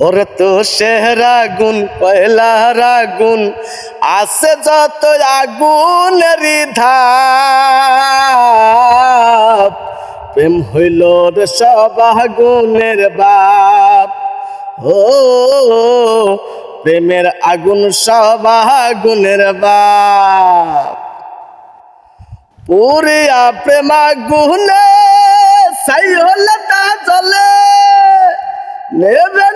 ওরে তো সেহরা গুণ কয়লার আগুন আছে যত আগুনের ধাপ। প্রেম হইল রে সব আগুনের বাপ। ও, প্রেমের আগুন সব আগুনের বাপ। পুরিয়া প্রেমা গুনে সাই হলে তা চলে নেবে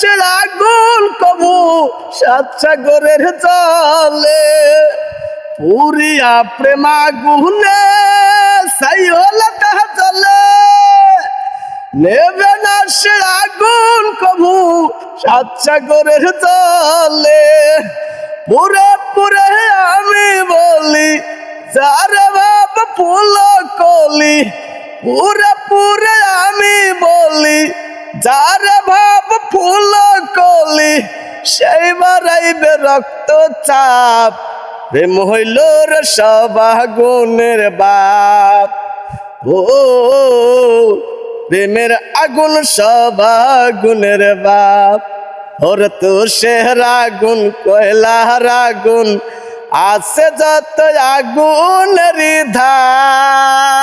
সে আগুন কবু সাত সাগরের চলে পুরিয়া প্রেমা গুনে সাই হলে তা চলে। নেবে না সে আগুন কবু সাত সাগরের চলে পুরে পুরে আমি বলি, যারে বাপ ফুল কলি। পুরে পুরে আমি বলি, যারে সেই বারাইবে রক্ত চাপ প্রেম হইল রে সব বাপ। ও, প্রেমের আগুন সব আগুনের বাপ। ওর তো শেহরা আগুন আগুন আছে যত আগুন ধাপ।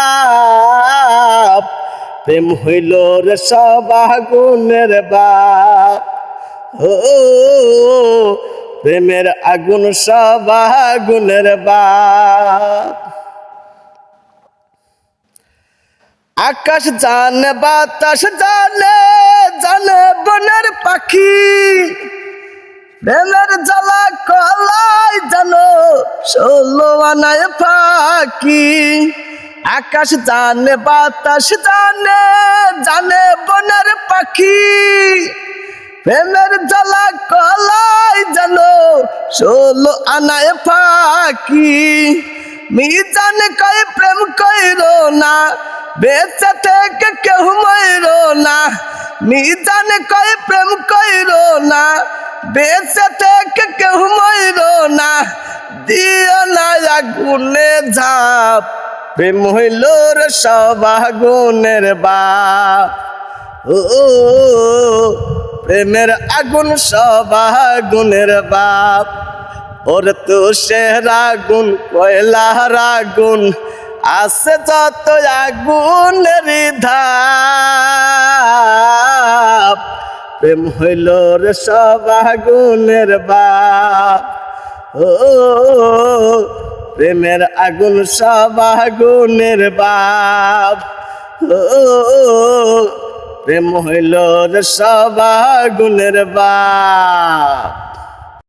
প্রেম হইল রে সব আগুনের বাপ। ও প্রেমের আগুন সব আগুনের বাপ। আকাশ জানে, বাতাস জানে জানে বনের পাখি। প্রেমের জ্বালা কলাই জানো ষোলো আনায় ফাঁকি। আকাশ জানে, বাতাস জানে জানে বনের পাখি। প্রেমের জ্বালা কলাই জানো, ষোলো আনায় ফাঁকি। মি জানে কই প্রেম কইরো না, বেঁচে থেকে কেউ ময়রো না। মি জানে কই প্রেম কইরো না, বেঁচে থেকে কেউ ময়রো না। দিও না আগুনে ঝাপ, প্রেম হইল রে সব আগুনের বাপ। ও প্রেমের আগুন, সব আগুনের বাপ। ওর তো সেরা আগুন কয়লার আগুন আছে যত আগুনের ধাপ। প্রেম হইল রে সব আগুনের বাপ। ও, প্রেমের আগুন, সব আগুনের বাপ। ও প্রেম হইল সবা গুণের বা